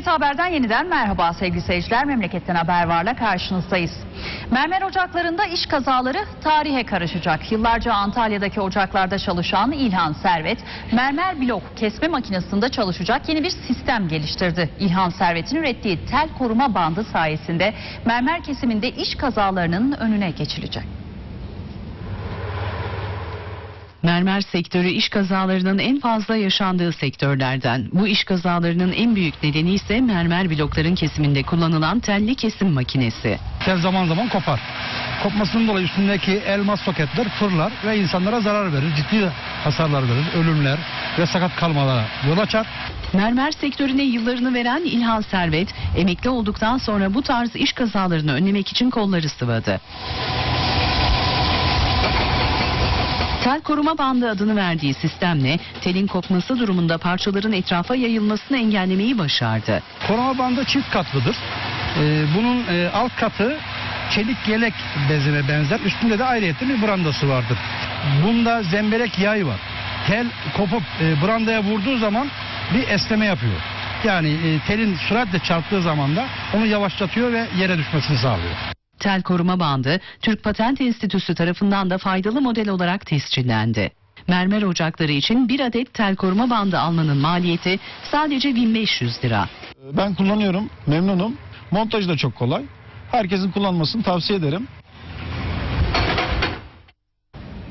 TRT Haber'den yeniden merhaba sevgili seyirciler. Memleketten haber varla karşınızdayız. Mermer ocaklarında iş kazaları tarihe karışacak. Yıllarca Antalya'daki ocaklarda çalışan İlhan Servet, mermer blok kesme makinesinde çalışacak yeni bir sistem geliştirdi. İlhan Servet'in ürettiği tel koruma bandı sayesinde mermer kesiminde iş kazalarının önüne geçilecek. Mermer sektörü iş kazalarının en fazla yaşandığı sektörlerden. Bu iş kazalarının en büyük nedeni ise mermer blokların kesiminde kullanılan telli kesim makinesi. Tel zaman zaman kopar. Kopmasının dolayı üstündeki elmas soketler fırlar ve insanlara zarar verir. Ciddi hasarlar verir. Ölümler ve sakat kalmalara yol açar. Mermer sektörüne yıllarını veren İlhan Servet, emekli olduktan sonra bu tarz iş kazalarını önlemek için kolları sıvadı. Tel koruma bandı adını verdiği sistemle telin kopması durumunda parçaların etrafa yayılmasını engellemeyi başardı. Koruma bandı çift katlıdır. Ee, bunun e, alt katı çelik yelek bezine benzer. Üstünde de ayrıyetten bir brandası vardır. Bunda zemberek yay var. Tel kopup e, brandaya vurduğu zaman bir esneme yapıyor. Yani e, telin süratle çarptığı zaman da onu yavaşlatıyor ve yere düşmesini sağlıyor. Tel koruma bandı Türk Patent Enstitüsü tarafından da faydalı model olarak tescillendi. Mermer ocakları için bir adet tel koruma bandı almanın maliyeti sadece 1500 lira. Ben kullanıyorum, memnunum. Montajı da çok kolay. Herkesin kullanmasını tavsiye ederim.